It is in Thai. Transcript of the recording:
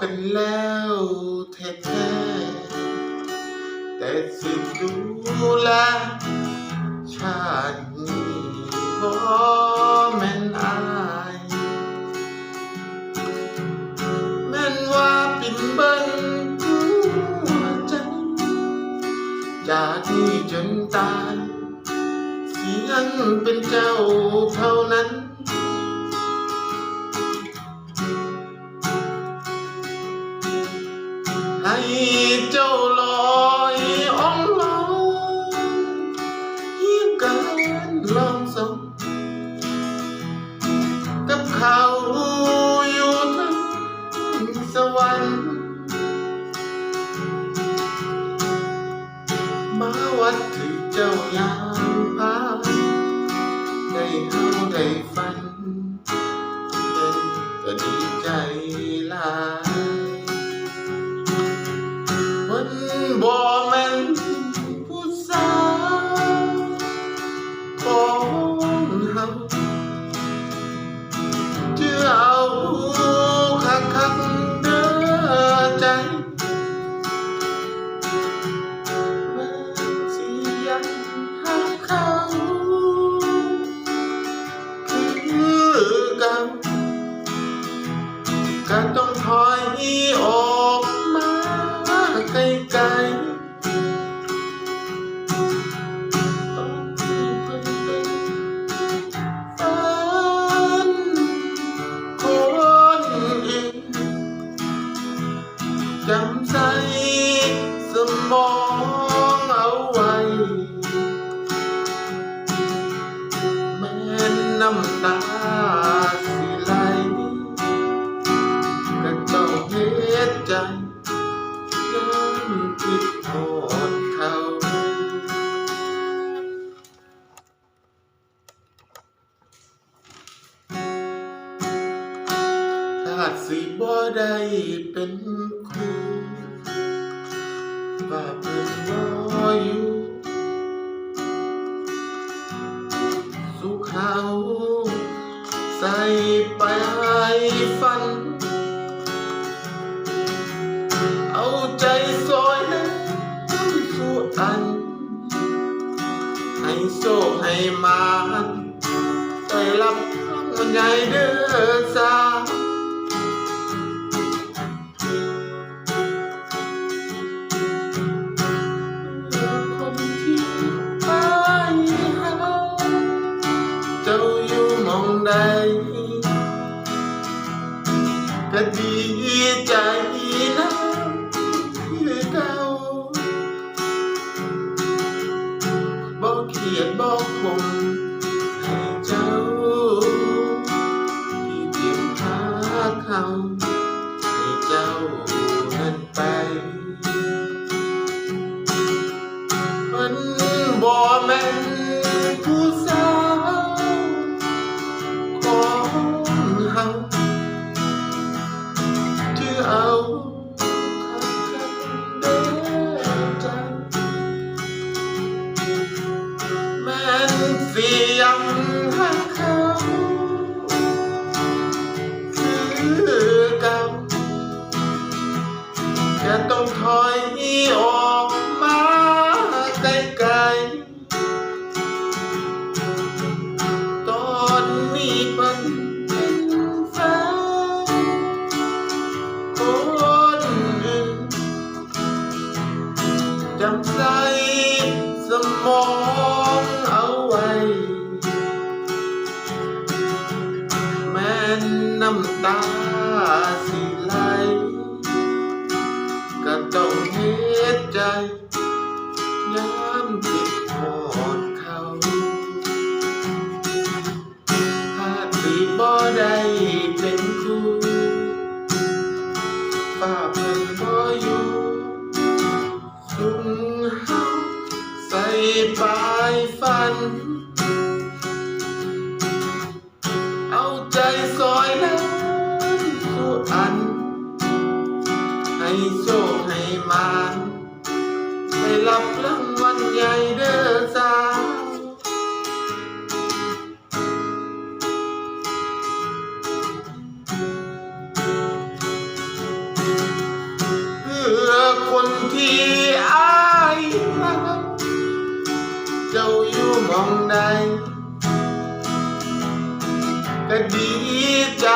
กันแล้วแท้ๆแต่สิดูแลชาตินี้พอแม่นอายแม่นว่าปิ่นเบิ้นหัวใจจากนี้จนตายเสียงเป็นเจ้าเท่านั้น ยามพาได้เฮาได้ฝันเดินก็ดีใจลาย จำใสสมองเอาไว้ แม้น้ำตาสิไหลก็ต้องเฮ็ดใจย้ำคิดโทษเขาถ้าสิบ่ได้เป็น ครูว่าเพิ่นรออยู่สู่เขาใส่ไปให้ฟัน เอาใจซอยนั้นสู่อัน ให้โซ่ให้มานได้รับมันใหญ่เด้อสา ก็ดีใจนะที่เก่าบอกเขียดบอกคง น ตาสิไหลก็ต้องเฮ็ดใจย้ำคิดทอดเขาถ้าที่บ่ได้เป็นครูป้าเพิ่นบ่อยู่สุงเฮาใส่ปลายฟัน โชคให้มาให้รับรางวัลใหญ่เด้อจ้าเพื่อคนที่อายเจ้าอยู่มองใดก็ดีใจ